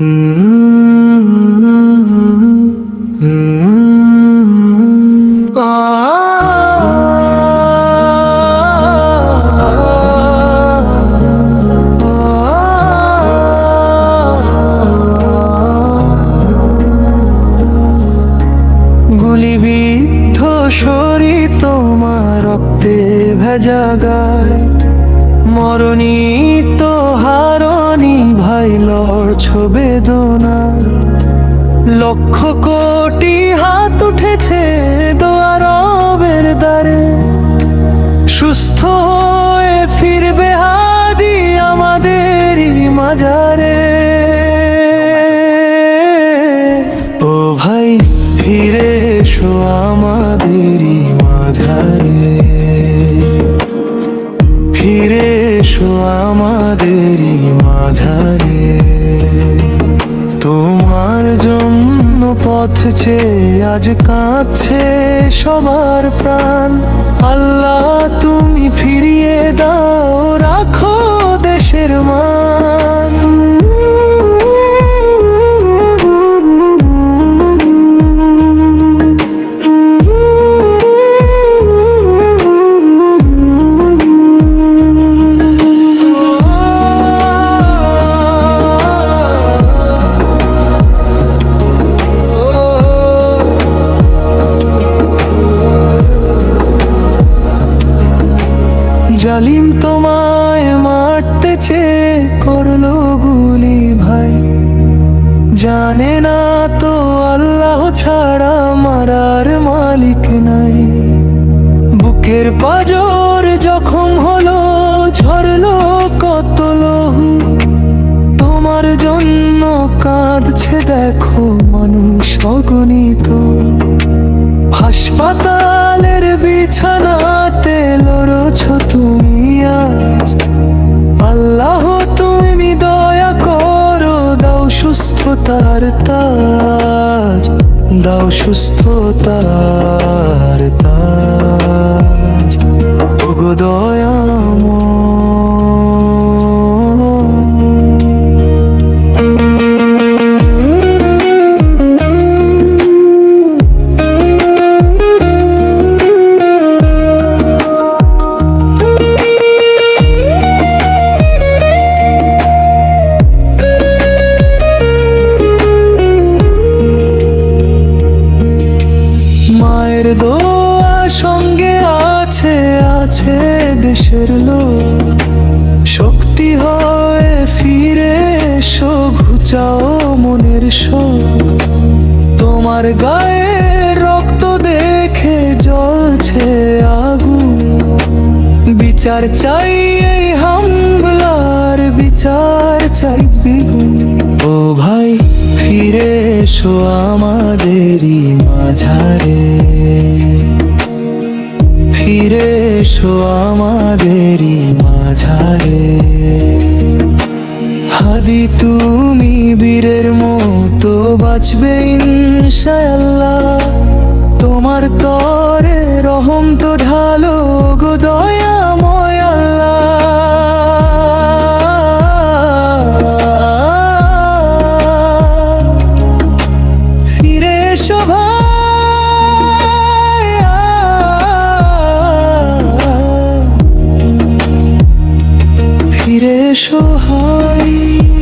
গুলিবিদ্ধ শরীর তোমার রক্তে ভেজা গায়। মরণী তো ভাই লড়ছ বেদনা? লক্ষ কোটি হাত উঠেছে দোয়ারবের দ্বারে। সুস্থ হয়ে ফিরবে হাদি আমাদের মাজারে। ও ভাই, ফিরে এসো আমাদেরই মাঝারে ফিরে এসো আমাদেরই মাঝারে তোমার জন্য পথ চেয়ে আজ কাঁদছে সবার প্রাণ। আল্লাহ জালিম তোমায় মারতে চেয়ে করল গুলি ভাই। জানে না তো আল্লাহ ছাড়া মারার মালিক নাই। বুকের পাজর জখম হলো, ঝরলো কত লহু। তোমার জন্য কাঁদছে দেখো মানুষ অগণিত। হাসপাতালের বিছানাতে লড়ছ তুমি। সুস্থতার তাজ দাও সুস্থতার তাজ। ওগো দয়াময় দেশের লোক, শক্তি হয় ফিরে এসো, ঘুচাও মনের শোক। তোমার গায়ে রক্ত দেখে জ্বলছে আগুন। বিচার চাই এই হামলার, বিচার চাই বিগুন ও ভাই, ফিরে এসো আমাদেরই মাঝারে। ফিরে এসো আমাদেরই মাঝারে। হাদি তুমি বীরের মতো বাঁচবে ইনশাল্লাহ তোমার তরে রহম তো ঢালো গো দয়াময় আল্লাহ। ফিরে শোভা অসহায়